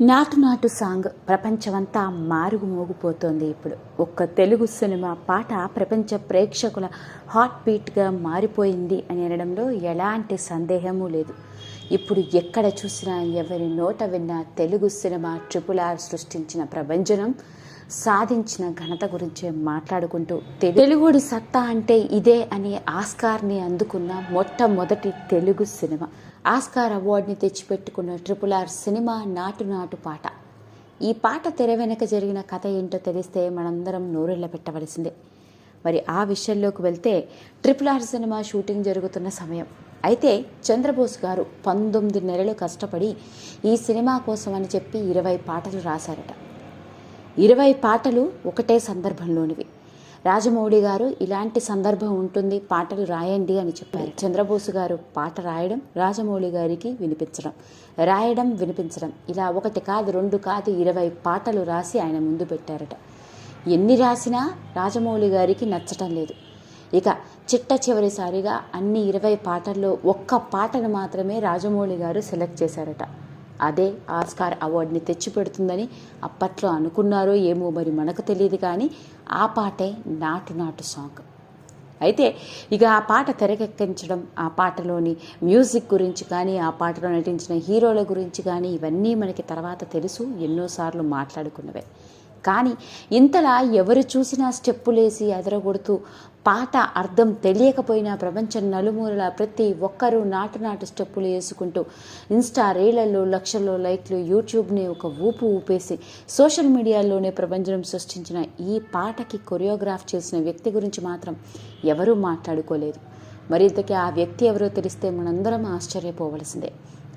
నాటు నాటు సాంగ్ ప్రపంచమంతా మారుగు మోగిపోతోంది ఇప్పుడు. ఒక్క తెలుగు సినిమా పాట ప్రపంచ ప్రేక్షకుల హాట్ బీట్గా మారిపోయింది అని అనడంలో ఎలాంటి సందేహము లేదు. ఇప్పుడు ఎక్కడ చూసినా ఎవరి నోట విన్నా తెలుగు సినిమా ట్రిపుల్ ఆర్ సృష్టించిన ప్రభంజనం సాధించిన ఘనత గురించే మాట్లాడుకుంటూ తెలుగుడి సత్తా అంటే ఇదే అనే ఆస్కార్ని అందుకున్న మొట్టమొదటి తెలుగు సినిమా. ఆస్కార్ అవార్డుని తెచ్చిపెట్టుకున్న ట్రిపుల్ ఆర్ సినిమా నాటు నాటు పాట. ఈ పాట తెర వెనక జరిగిన కథ ఏంటో తెలిస్తే మనందరం నోరెళ్ళ పెట్టవలసిందే. మరి ఆ విషయంలోకి వెళ్తే ట్రిపుల్ ఆర్ సినిమా షూటింగ్ జరుగుతున్న సమయం. అయితే చంద్రబోస్ గారు పంతొమ్మిది నెలలు కష్టపడి ఈ సినిమా కోసం అని చెప్పి ఇరవై పాటలు రాశారట. ఇరవై పాటలు ఒకటే సందర్భంలోనివి. రాజమౌళి గారు ఇలాంటి సందర్భం ఉంటుంది పాటలు రాయండి అని చెప్పారు. చంద్రబోసు గారు పాట రాయడం రాజమౌళి గారికి వినిపించడం రాయడం వినిపించడం ఇలా ఒకటి కాదు రెండు కాదు ఇరవై పాటలు రాసి ఆయన ముందు పెట్టారట. ఎన్ని రాసినా రాజమౌళి గారికి నచ్చటం లేదు. ఇక చిట్ట చివరిసారిగా అన్ని ఇరవై పాటల్లో ఒక్క పాటను మాత్రమే రాజమౌళి గారు సెలెక్ట్ చేశారట. అదే ఆస్కార్ అవార్డుని తెచ్చిపెడుతుందని అప్పట్లో అనుకున్నారో ఏమో మరి మనకు తెలియదు కానీ ఆ పాటే నాటు నాటు సాంగ్. అయితే ఇక ఆ పాట తెరకెక్కించడం ఆ పాటలోని మ్యూజిక్ గురించి కానీ ఆ పాటలో నటించిన హీరోల గురించి కానీ ఇవన్నీ మనకి తర్వాత తెలుసు ఎన్నోసార్లు మాట్లాడుకున్నవే. కానీ ఇంతలా ఎవరు చూసినా స్టెప్పులేసి ఎదరగొడుతూ పాట అర్థం తెలియకపోయినా ప్రపంచం నలుమూలల ప్రతి ఒక్కరూ నాటు నాటు స్టెప్పులు వేసుకుంటూ ఇన్స్టా రీళ్ళలో లక్షల్లో లైక్లు యూట్యూబ్ని ఒక ఊపు ఊపేసి సోషల్ మీడియాలోనే ప్రపంచం సృష్టించిన ఈ పాటకి కొరియోగ్రాఫ్ చేసిన వ్యక్తి గురించి మాత్రం ఎవరూ మాట్లాడుకోలేదు. మరి ఇంతకీ ఆ వ్యక్తి ఎవరో తెలిస్తే మనందరం ఆశ్చర్యపోవలసిందే.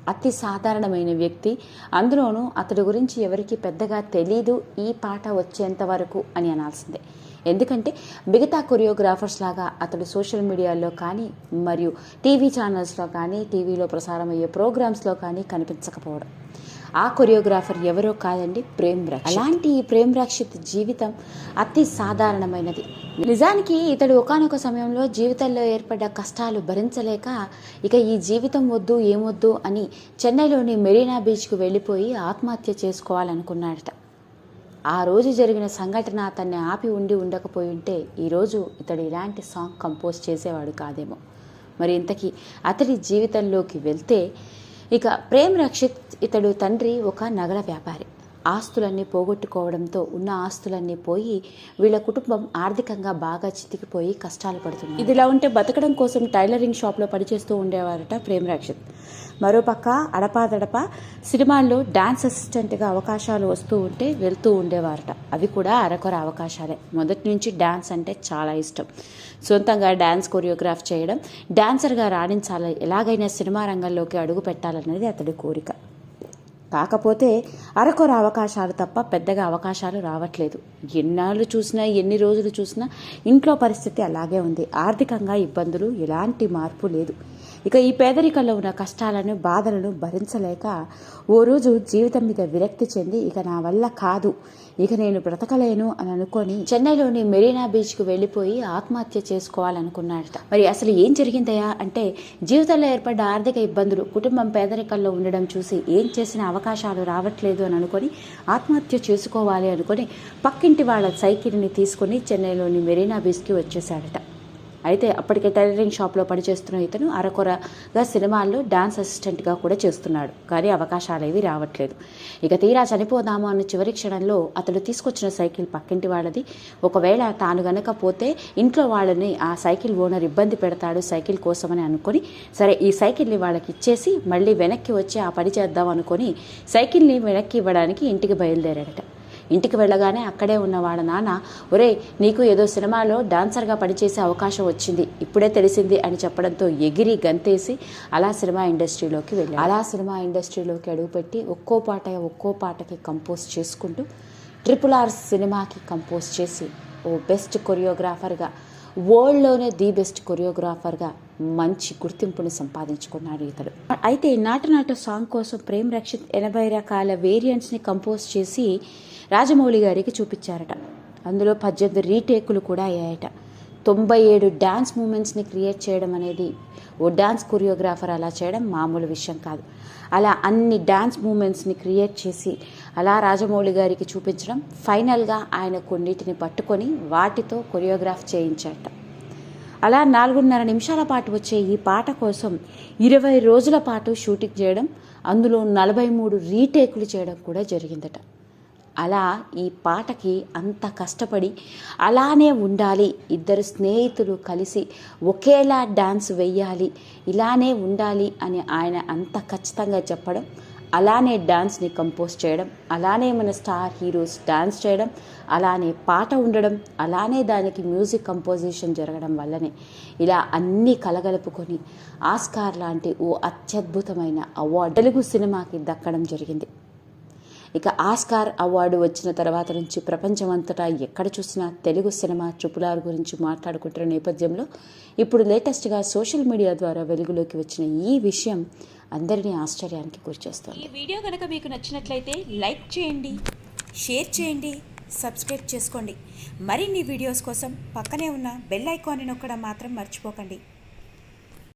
అతి సాధారణమైన వ్యక్తి. అందులోనూ అతడి గురించి ఎవరికి పెద్దగా తెలీదు ఈ పాట వచ్చేంత వరకు అని అనాల్సిందే. ఎందుకంటే మిగతా కొరియోగ్రాఫర్స్ లాగా అతడు సోషల్ మీడియాలో కానీ మరియు టీవీ ఛానల్స్లో కానీ టీవీలో ప్రసారం అయ్యే ప్రోగ్రామ్స్లో కానీ కనిపించకపోవడం. ఆ కొరియోగ్రాఫర్ ఎవరో కాదండి ప్రేమ్ రక్షిత్. అలాంటి ఈ ప్రేమ్ రక్షిత్ జీవితం అతి సాధారణమైనది. నిజానికి ఇతడు ఒకనొక సమయంలో జీవితంలో ఏర్పడ్డ కష్టాలు భరించలేక ఇక ఈ జీవితం వద్దు ఏమొద్దు అని చెన్నైలోని మెరీనా బీచ్కు వెళ్ళిపోయి ఆత్మహత్య చేసుకోవాలనుకున్నాడట. ఆ రోజు జరిగిన సంఘటన అతన్ని ఆపి ఉండి ఉండకపోయి ఉంటే ఈరోజు ఇతడు ఇలాంటి సాంగ్ కంపోజ్ చేసేవాడు కాదేమో. మరి ఇంతకీ అతడి జీవితంలోకి వెళ్తే ఇక ప్రేమ్ రక్షిత్ ఇతడు తండ్రి ఒక నగల వ్యాపారి. ఆస్తులన్నీ పోగొట్టుకోవడంతో ఉన్న ఆస్తులన్నీ పోయి వీళ్ళ కుటుంబం ఆర్థికంగా బాగా చితికిపోయి కష్టాలు పడుతుంది ఇదిలా ఉంటే బతకడం కోసం టైలరింగ్ షాప్లో పనిచేస్తూ ఉండేవారట ప్రేమ్ రక్షిత్. మరోపక్క అడపాదడప సినిమాల్లో డాన్స్ అసిస్టెంట్గా అవకాశాలు వస్తూ ఉంటే వెళ్తూ ఉండేవారట. అవి కూడా అరకొర అవకాశాలే. మొదటి నుంచి డాన్స్ అంటే చాలా ఇష్టం. సొంతంగా డాన్స్ కొరియోగ్రాఫ్ చేయడం డాన్సర్గా రాణించాలి ఎలాగైనా సినిమా రంగంలోకి అడుగు పెట్టాలన్నది అతడి కోరిక. కాకపోతే అరకొర అవకాశాలు తప్ప పెద్దగా అవకాశాలు రావట్లేదు. ఎన్నాళ్ళు చూసినా ఎన్ని రోజులు చూసినా ఇంట్లో పరిస్థితి అలాగే ఉంది. ఆర్థికంగా ఇబ్బందులు ఎలాంటి మార్పు లేదు. ఇక ఈ పేదరికంలో ఉన్న కష్టాలను బాధలను భరించలేక ఓ రోజు జీవితం మీద విరక్తి చెంది ఇక నా వల్ల కాదు. ఇక నేను బ్రతకలేను అని అనుకొని చెన్నైలోని మెరీనా బీచ్కు వెళ్ళిపోయి ఆత్మహత్య చేసుకోవాలనుకున్నాడట. మరి అసలు ఏం జరిగిందయా అంటే జీవితంలో ఏర్పడ్డ ఆర్థిక ఇబ్బందులు కుటుంబం పేదరికంలో ఉండడం చూసి ఏం చేసిన అవకాశాలు రావట్లేదు అని అనుకొని ఆత్మహత్య చేసుకోవాలి అనుకొని పక్కింటి వాళ్ళ సైకిల్ని తీసుకొని చెన్నైలోని మెరీనా బీచ్కి వచ్చేసాడట అయితే అప్పటికే టైలరింగ్ షాప్లో పనిచేస్తున్న ఇతను అరకొరగా సినిమాల్లో డాన్స్ అసిస్టెంట్గా కూడా చేస్తున్నాడు. కానీ అవకాశాలు ఏవి రావట్లేదు. ఇక తీరా చనిపోదాము అన్న చివరి క్షణంలో అతడు తీసుకొచ్చిన సైకిల్ పక్కింటి వాళ్ళది. ఒకవేళ తాను గనక పోతే ఇంట్లో వాళ్ళని ఆ సైకిల్ ఓనర్ ఇబ్బంది పెడతాడు సైకిల్ కోసమని అనుకొని సరే ఈ సైకిల్ని వాళ్ళకి ఇచ్చేసి మళ్ళీ వెనక్కి వచ్చి ఆ పని చేద్దాం అనుకుని సైకిల్ని వెనక్కి ఇవ్వడానికి ఇంటికి బయలుదేరాడట. ఇంటికి వెళ్ళగానే అక్కడే ఉన్న వాళ్ళ నాన్న ఒరే నీకు ఏదో సినిమాలో డాన్సర్గా పనిచేసే అవకాశం వచ్చింది ఇప్పుడే తెలిసింది అని చెప్పడంతో ఎగిరి గంతేసి అలా సినిమా ఇండస్ట్రీలోకి వెళ్ళి అలా సినిమా ఇండస్ట్రీలోకి అడుగుపెట్టి ఒక్కో పాట ఒక్కో పాటకి కంపోజ్ చేసుకుంటూ ట్రిపుల్ ఆర్ సినిమాకి కంపోజ్ చేసి ఓ బెస్ట్ కొరియోగ్రాఫర్గా వరల్డ్లోనే ది బెస్ట్ కొరియోగ్రాఫర్గా మంచి గుర్తింపుని సంపాదించుకున్నాడు ఇతడు. అయితే నాటనాట సాంగ్ కోసం ప్రేమ్ రక్షిత్ ఎనభై రకాల వేరియంట్స్ని కంపోజ్ చేసి రాజమౌళి గారికి చూపించారట. అందులో పద్దెనిమిది రీటేకులు కూడా అయ్యాయట. తొంభై ఏడు డ్యాన్స్ మూమెంట్స్ని క్రియేట్ చేయడం అనేది ఓ డ్యాన్స్ కొరియోగ్రాఫర్ అలా చేయడం మామూలు విషయం కాదు. అలా అన్ని డ్యాన్స్ మూమెంట్స్ని క్రియేట్ చేసి అలా రాజమౌళి గారికి చూపించడం ఫైనల్గా ఆయన కొన్నిటిని పట్టుకొని వాటితో కొరియోగ్రాఫ్ చేయించట అలా నాలుగున్నర నిమిషాల పాటు వచ్చే ఈ పాట కోసం ఇరవై రోజుల పాటు షూటింగ్ చేయడం అందులో నలభై మూడు రీటేకులు చేయడం కూడా జరిగిందట. అలా ఈ పాటకి అంత కష్టపడి అలానే ఉండాలి ఇద్దరు స్నేహితులు కలిసి ఒకేలా డాన్స్ వెయ్యాలి ఇలానే ఉండాలి అని ఆయన అంత ఖచ్చితంగా చెప్పడం అలానే డాన్స్ని కంపోజ్ చేయడం అలానే మన స్టార్ హీరోస్ డ్యాన్స్ చేయడం అలానే పాట ఉండడం అలానే దానికి మ్యూజిక్ కంపోజిషన్ జరగడం వల్లనే ఇలా అన్నీ కలగలుపుకొని ఆస్కార్ లాంటి ఓ అత్యద్భుతమైన అవార్డు తెలుగు సినిమాకి దక్కడం జరిగింది. ఇక ఆస్కార్ అవార్డు వచ్చిన తర్వాత నుంచి ప్రపంచమంతటా ఎక్కడ చూసినా తెలుగు సినిమా ట్రిపులార్ గురించి మాట్లాడుకుంటున్న నేపథ్యంలో ఇప్పుడు లేటెస్ట్గా సోషల్ మీడియా ద్వారా వెలుగులోకి వచ్చిన ఈ విషయం అందరినీ ఆశ్చర్యానికి గురిచేస్తుంది. ఈ వీడియో కనుక మీకు నచ్చినట్లయితే లైక్ చేయండి షేర్ చేయండి సబ్స్క్రైబ్ చేసుకోండి. మరిన్ని వీడియోస్ కోసం పక్కనే ఉన్న బెల్ ఐకాన్ని నొక్కడం మాత్రం మర్చిపోకండి.